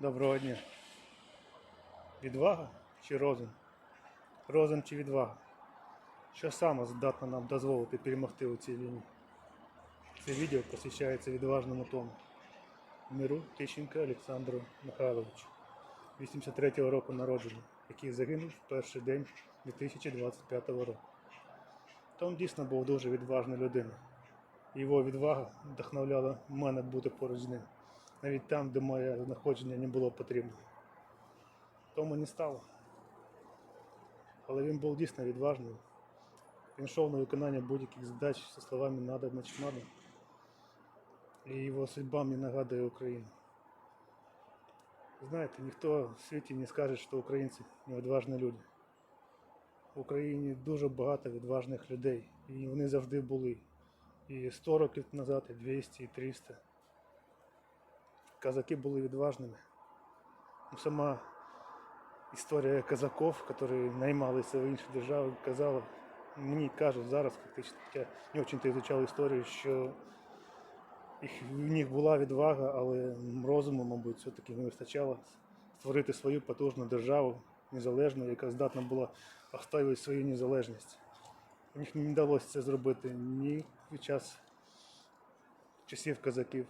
Доброго дня. Відвага чи розум? Розум чи відвага? Що саме здатно нам дозволити перемогти у цій війні? Це відео посвящається відважному тому. Миру Тищенка Олександру Михайловичу, 83-го року народження, який загинув в перший день 2025 року. Том дійсно був дуже відважна людина. Його відвага вдохновляла мене бути поруч з ним, навіть там, де моє знаходження не було потрібно. Тому не стало. Але він був дійсно відважний. Він йшов на виконання будь-яких задач зі словами надо, значить надо. І його судьба мені нагадує Україну. Знаєте, ніхто в світі не скаже, що українці невідважні люди. В Україні дуже багато відважних людей, і вони завжди були. І 100 років назад, і 200, і 300. Казаки були відважними. Сама історія казаків, які наймалися в інші держави, казала, мені кажуть зараз, фактично, я не дуже вивчав історію, що їх, в них була відвага, але розуму, мабуть, все-таки не вистачало створити свою потужну державу, незалежну, яка здатна була оставити свою незалежність. У них не вдалося це зробити ні під час часів казаків,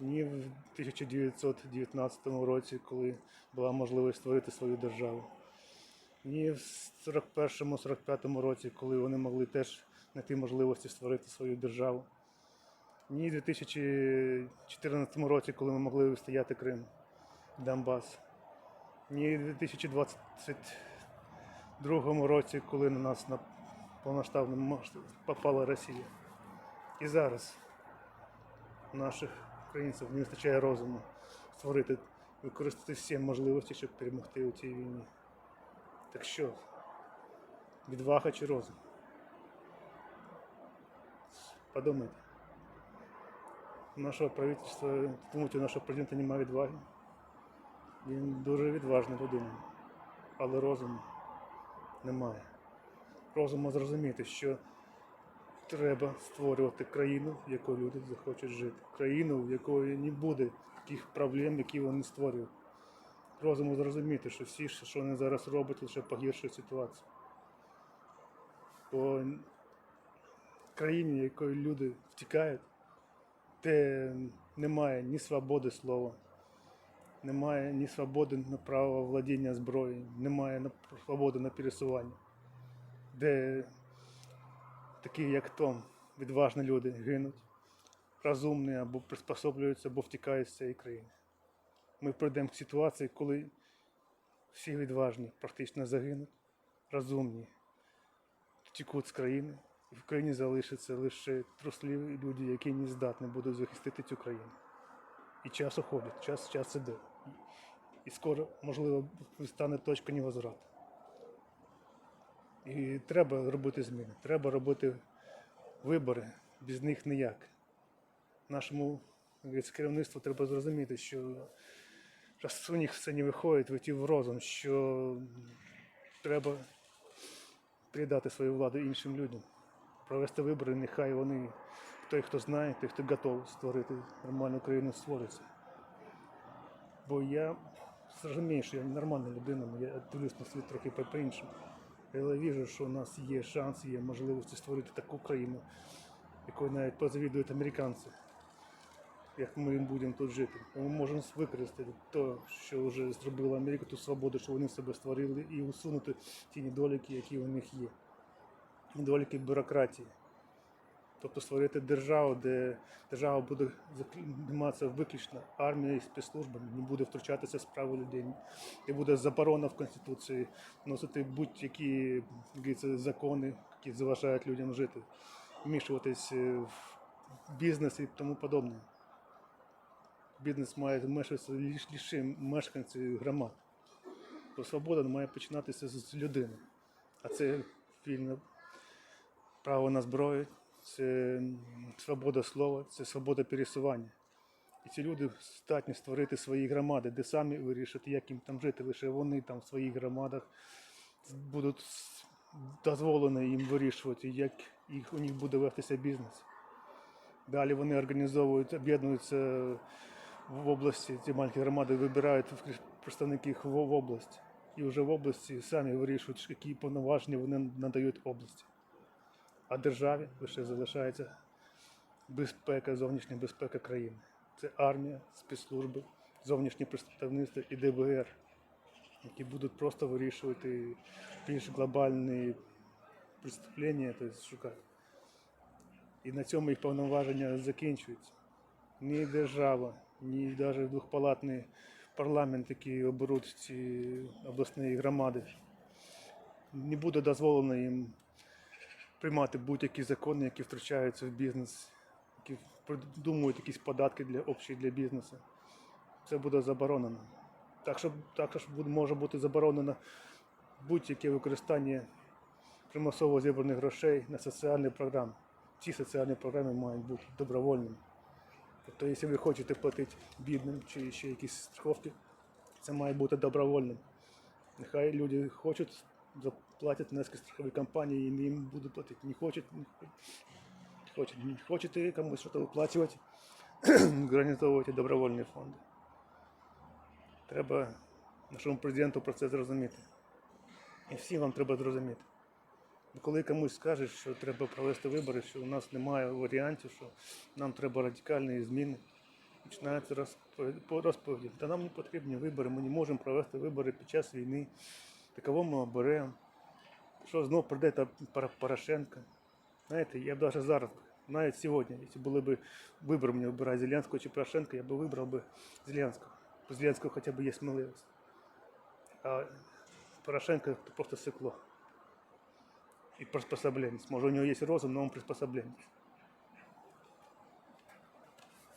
ні в 1919 році, коли була можливість створити свою державу, ні в 41-45 році, коли вони могли теж знайти можливості створити свою державу, ні в 2014 році, коли ми могли вистояти Крим, Донбас, ні в 2022 році, коли на нас на повноштабно масштаб попала Росія. І зараз наших українців не вистачає розуму створити, використати всі можливості, щоб перемогти у цій війні. Так що, відвага чи розум? Подумайте. Нашого правительства, думаєте, у нашого президента немає відваги. Він дуже відважна людина, але розуму немає. Розуму зрозуміти, що треба створювати країну, в якій люди захочуть жити. Країну, в якої не буде таких проблем, які вони створюють. Розуму зрозуміти, що всі, що вони зараз роблять, лише погіршують ситуацію. Бо країні, якої люди втікають, де немає ні свободи слова, немає ні свободи на право владіння зброєю, немає свободи на пересування, де такі, як Том, відважні люди гинуть, розумні або приспособлюються, або втікають з цієї країни. Ми прийдемо к ситуації, коли всі відважні практично загинуть, розумні втікуть з країни, і в країні залишаться лише трусливі люди, які не здатні будуть захистити цю країну. І час уходить, час, час іде. І- скоро, можливо, стане точка невозврату. І треба робити зміни, треба робити вибори, без них ніяк. Нашому керівництву треба зрозуміти, що раз у них все не виходить, вийти в розум, що треба передати свою владу іншим людям, провести вибори, нехай вони, той, хто знає, той, хто готовий створити нормальну країну, створиться. Бо я розумію, що я нормальна людина, я дивлюсь на світ трохи по- по-іншому. Я вижу, що у нас є шанс, є можливості створити таку країну, якою навіть позавідують американці, як ми будемо тут жити. Ми можемо використати те, що вже зробила Америка, ту свободу, що вони себе створили, і усунути ті недоліки, які у них є. Недоліки бюрократії. Тобто створити державу, де держава буде займатися виключно армією і спецслужбами, не буде втручатися в справи людей, не буде заборона в Конституції вносити будь-які як закони, які заважають людям жити, вмішуватись е, в бізнес і тому подобне. Бізнес має змешуватися лише мешканці громад. То свобода має починатися з людини. А це вільне право на зброю, це свобода слова, це свобода пересування. І ці люди здатні створити свої громади, де самі вирішать, як їм там жити. Лише вони там в своїх громадах будуть дозволено їм вирішувати, як їх, у них буде вестися бізнес. Далі вони організовують, об'єднуються в області, ці маленькі громади вибирають представників в область. І вже в області самі вирішують, які повноваження вони надають області. А державі лише залишається безпека, зовнішня безпека країни. Це армія, спецслужби, зовнішнє представництво і ДБР, які будуть просто вирішувати більш глобальні преступлення, тобто шукати. І на цьому їх повноваження закінчуються. Ні держава, ні навіть двохпалатний парламент, який оберуть ці обласні громади, не буде дозволено їм приймати будь-які закони, які втручаються в бізнес, які придумують якісь податки для общі для бізнесу. Це буде заборонено. Так що буде- може бути заборонено будь-яке використання примусово зібраних грошей на соціальні програми. Ці соціальні програми мають бути добровольними. Тобто, якщо ви хочете платити бідним чи ще якісь страховки, це має бути добровольним. Нехай люди хочуть, заплатять низки страхові компанії і їм будуть платити. Не хочуть, не хочуть, не хочете комусь щось виплачувати, організовуйте добровольні фонди. Треба нашому президенту про це зрозуміти. І всім вам треба зрозуміти. Коли комусь скажеш, що треба провести вибори, що у нас немає варіантів, що нам треба радикальні зміни, починається розповідь, по розповіді. Та нам не потрібні вибори, ми не можемо провести вибори під час війни. Та кого ми оберемо? Що знов прийде Порошенко? Знаєте, я б навіть зараз, навіть сьогодні, якщо були б вибори мені обирати Зеленського чи Порошенка, я б вибрав би Зеленського. У Зеленського хоча б є сміливість. А Порошенко просто сикло. И приспособленность. Может, у него есть розум, но он приспособленность.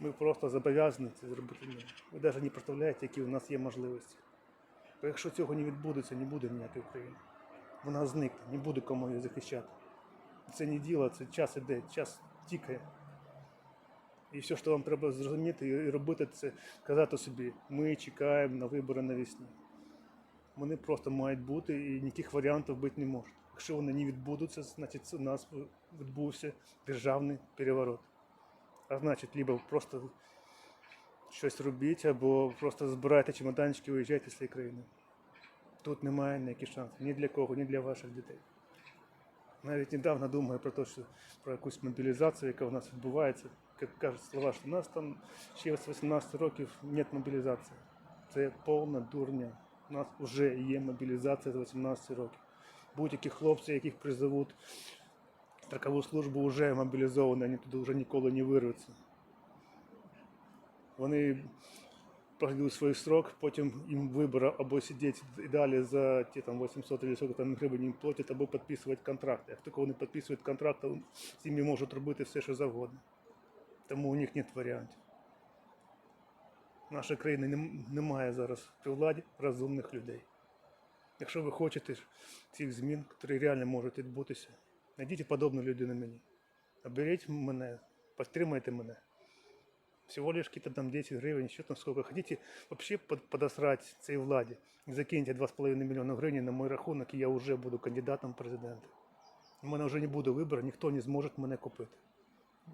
Ми просто зобов'язані це зробити. Ви навіть не представляєте, які у нас є можливості. Бо якщо цього не відбудеться, не буде ніякої України. Вона зникне, не буде кому її захищати. Це не діло, це час іде, час тікає. І все, що вам треба зрозуміти і робити, це казати собі, ми чекаємо на вибори навесні. Вони просто мають бути і ніяких варіантів бути не може. Якщо вони не відбудуться, значить у нас відбувся державний переворот. А значить, либо просто щось робіть, або просто збирайте чемоданчики виїжджайте з цієї країни. Тут немає ніяких шансів ні для кого, ні для ваших дітей. Навіть недавно думаю про те, що про якусь мобілізацію, яка у нас відбувається. Як кажуть слова, що у нас там ще з 18 років нет мобілізації. Це повна дурня. У нас вже є мобілізація з 18 років. Будь-які хлопці, яких призовуть строкову службу, вже мобілізовані, вони туди вже ніколи не вирвуться. Вони пройдуть свій срок, потім їм вибір або сидіти і далі за ті там 800 чи сколько там гривень їм платять, або підписувати контракти. Як тільки вони підписують контракт, то ними можуть робити все, що завгодно. Тому у них нет варіантів. Наша країна не- немає зараз при владі розумних людей. Якщо ви хочете цих змін, які реально можуть відбутися, знайдіть подобну людину мені. Оберіть мене, підтримайте мене. Всего лишь какие-то там 10 гривен, що там сколько. Хотите вообще под, подосрать цій владі. Закиньте 2,5 мільйона гривень на мой рахунок, і я вже буду кандидатом в президенти. У мене вже не буде вибору, ніхто не зможе мене купити.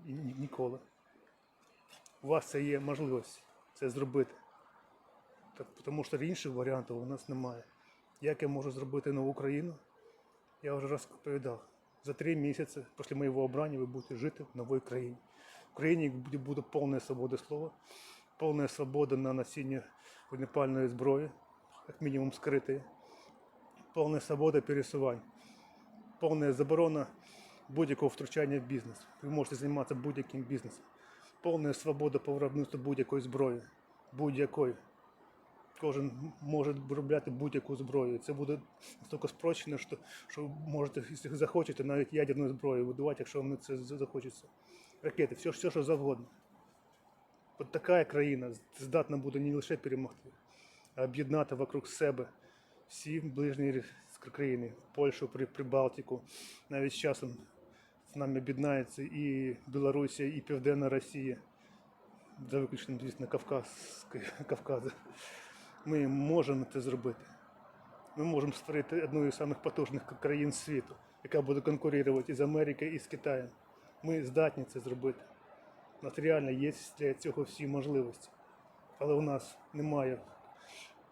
Ні- Ніколи. У вас це є можливість це зробити. Тому що інших варіантів у нас немає. Як я можу зробити нову країну? Я вже розповідав. За три місяці після моєго обрання ви будете жити в новій країні. В країні буде повна свобода слова, повна свобода на носіння вогнепальної зброї, як мінімум скритої, повна свобода пересувань, повна заборона будь-якого втручання в бізнес. Ви можете займатися будь-яким бізнесом. Повна свобода по виробництву будь-якої зброї. Будь-якої. Кожен може виробляти будь-яку зброю. Це буде настільки спрощено, що, що можете, якщо захочете, навіть ядерну зброю видавати, якщо вам це захочеться. Ракети, все, все що завгодно. От така країна здатна буде не лише перемогти, а об'єднати вокруг себе всі ближні країни, Польщу, Прибалтику. Навіть з часом з нами об'єднається і Білорусія, і Південна Росія. За виключенням, звісно, Кавказ, Кавказу. Ми можемо це зробити. Ми можемо створити одну із самих потужних країн світу, яка буде конкурувати із Америкою і з Китаєм. Ми здатні це зробити. У нас реально є для цього всі можливості. Але у нас немає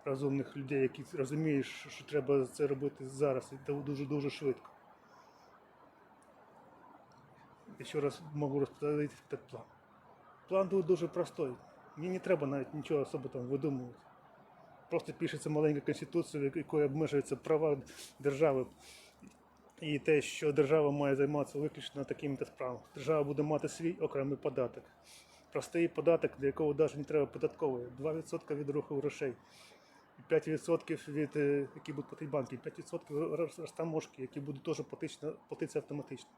розумних людей, які розуміють, що, треба це робити зараз і дуже дуже швидко. І ще раз можу розповідати так план. План дуже простой. Мені не треба навіть нічого особо там видумувати. Просто пишеться маленька конституція, в якої обмежуються права держави. І те, що держава має займатися виключно такими справами. Держава буде мати свій окремий податок. Простий податок, для якого навіть не треба податкової. 2% від руху грошей. 5% від, е, які будуть платити банки, 5% розтаможки, які будуть теж платитися автоматично.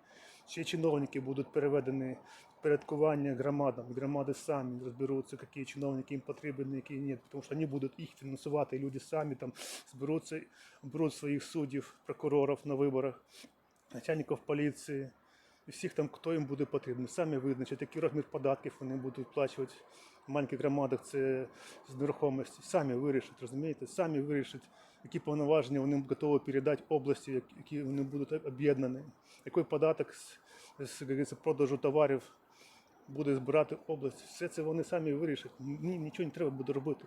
Ще чиновники будуть переведені в порядкування громадам. Громади самі розберуться, які чиновники їм потрібні, які ні. Тому що вони будуть їх фінансувати, і люди самі там зберуться, беруть своїх суддів, прокурорів на виборах, начальників поліції. І всіх там, хто їм буде потрібен. Самі визначать, який розмір податків вони будуть сплачувати в маленьких громадах, це з нерухомості. Самі вирішать, розумієте? Самі вирішать, які повноваження вони готові передати області, які вони будуть об'єднані. Який податок з, з, продажу товарів буде збирати область. Все це вони самі вирішать. Ні, нічого не треба буде робити.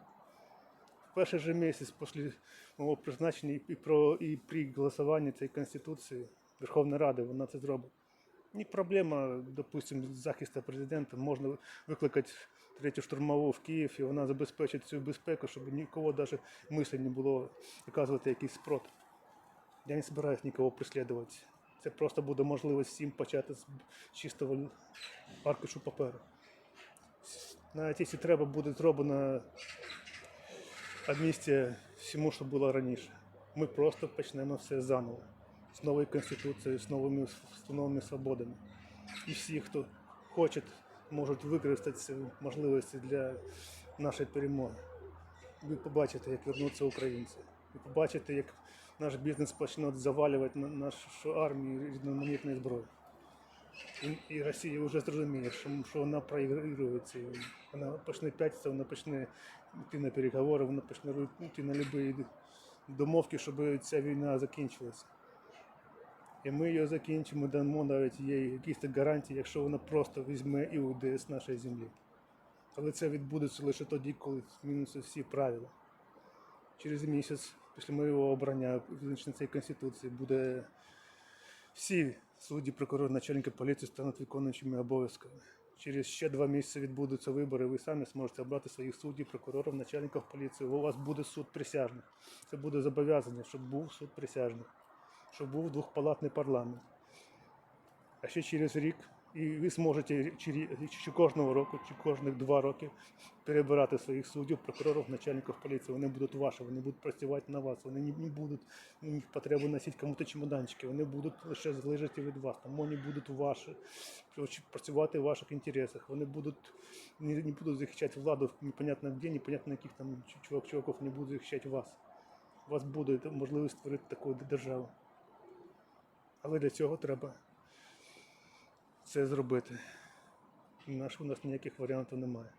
В перший же місяць після мого призначення і, про, і при голосуванні цієї Конституції Верховної Ради вона це зробить. Не проблема, допустим, захисту президента. Можна викликати третю штурмову в Київ, і вона забезпечить цю безпеку, щоб нікого навіть мислі не було оказувати якийсь спротив. Я не збираюсь нікого преслідувати. Це просто буде можливість всім почати з чистого аркушу паперу. Навіть якщо треба буде зроблено амністія всьому, що було раніше. Ми просто почнемо все заново. З новою конституцією, з новими, новими свободами. І всі, хто хоче, можуть використати ці можливості для нашої перемоги. Ви побачите, як вернуться українці. Ви побачите, як наш бізнес почне завалювати нашу армію різноманітної зброї. І, і Росія вже зрозуміє, що, що вона проігрує. Вона почне п'ятитися, вона почне йти на переговори, вона почне йти на будь-які домовки, щоб ця війна закінчилася. І ми її закінчимо, дамо навіть їй якісь гарантії, якщо вона просто візьме і уйде з нашої землі. Але це відбудеться лише тоді, коли змінюються всі правила. Через місяць після моєго обрання визначення цієї конституції буде всі судді, прокурори, начальники поліції стануть виконуючими обов'язками. Через ще два місяці відбудуться вибори. Ви самі зможете обрати своїх суддів, прокурорів, начальників поліції. У вас буде суд присяжних. Це буде зобов'язання, щоб був суд присяжних, щоб був двохпалатний парламент. А ще через рік, і ви зможете чи кожного року, чи кожних два роки перебирати своїх суддів, прокурорів, начальників поліції. Вони будуть ваші, вони будуть працювати на вас. Вони не, будуть у потреби носити кому-то чемоданчики. Вони будуть лише залежати від вас. Там вони будуть ваші, працювати в ваших інтересах. Вони будуть не, не будуть захищати владу непонятно де, непонятно яких там чувак, чуваків, не будуть захищати вас. У вас буде можливість створити таку державу. Але для цього треба це зробити. Наш, у нас ніяких варіантів немає.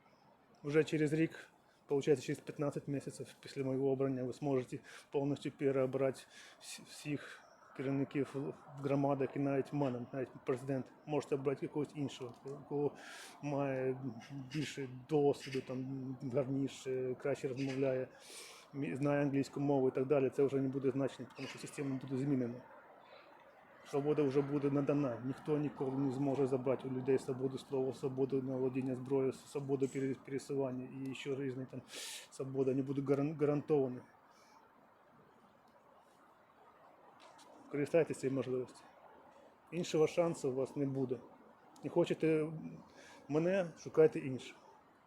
Уже через рік, виходить, через 15 місяців після моєго обрання ви зможете повністю переобрати всіх керівників в громадах і навіть мене, навіть президент. Можете обрати якогось іншого, кого має більше досвіду, там гарніше, краще розмовляє, знає англійську мову і так далі. Це вже не буде значення, тому що система буде змінена. Свобода вже буде надана. Ніхто ніколи не зможе забрати у людей свободу слова, свободу володіння зброєю, свободу пересування і ще різні там свободи. Вони будуть гарантовані. Користайтеся цією можливістю. Іншого шансу у вас не буде. Не хочете мене, шукайте іншого.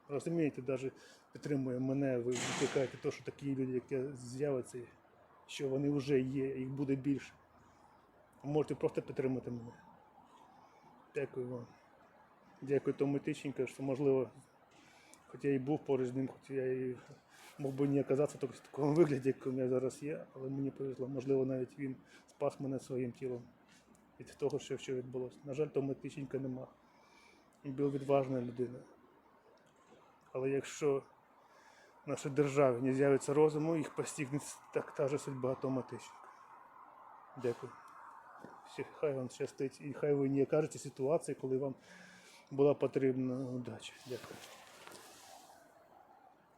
Розумієте, навіть підтримує мене, ви викликаєте те, що такі люди, які з'являться, що вони вже є, їх буде більше. Можете просто підтримати мене. Дякую вам. Дякую тому тиченько, що можливо, хоч я і був поруч з ним, хоч я і мог би не оказатися в такому вигляді, яким я зараз є, але мені повезло. Можливо, навіть він спас мене своїм тілом від того, що що відбулося. На жаль, тому тиченька нема. Він був відважна людина. Але якщо в нашій державі не з'явиться розуму, їх постигне так та же судьба Тома Тищенка. Дякую. Хай вам щастить і хай ви не окажете ситуації, коли вам була потрібна удача. Дякую.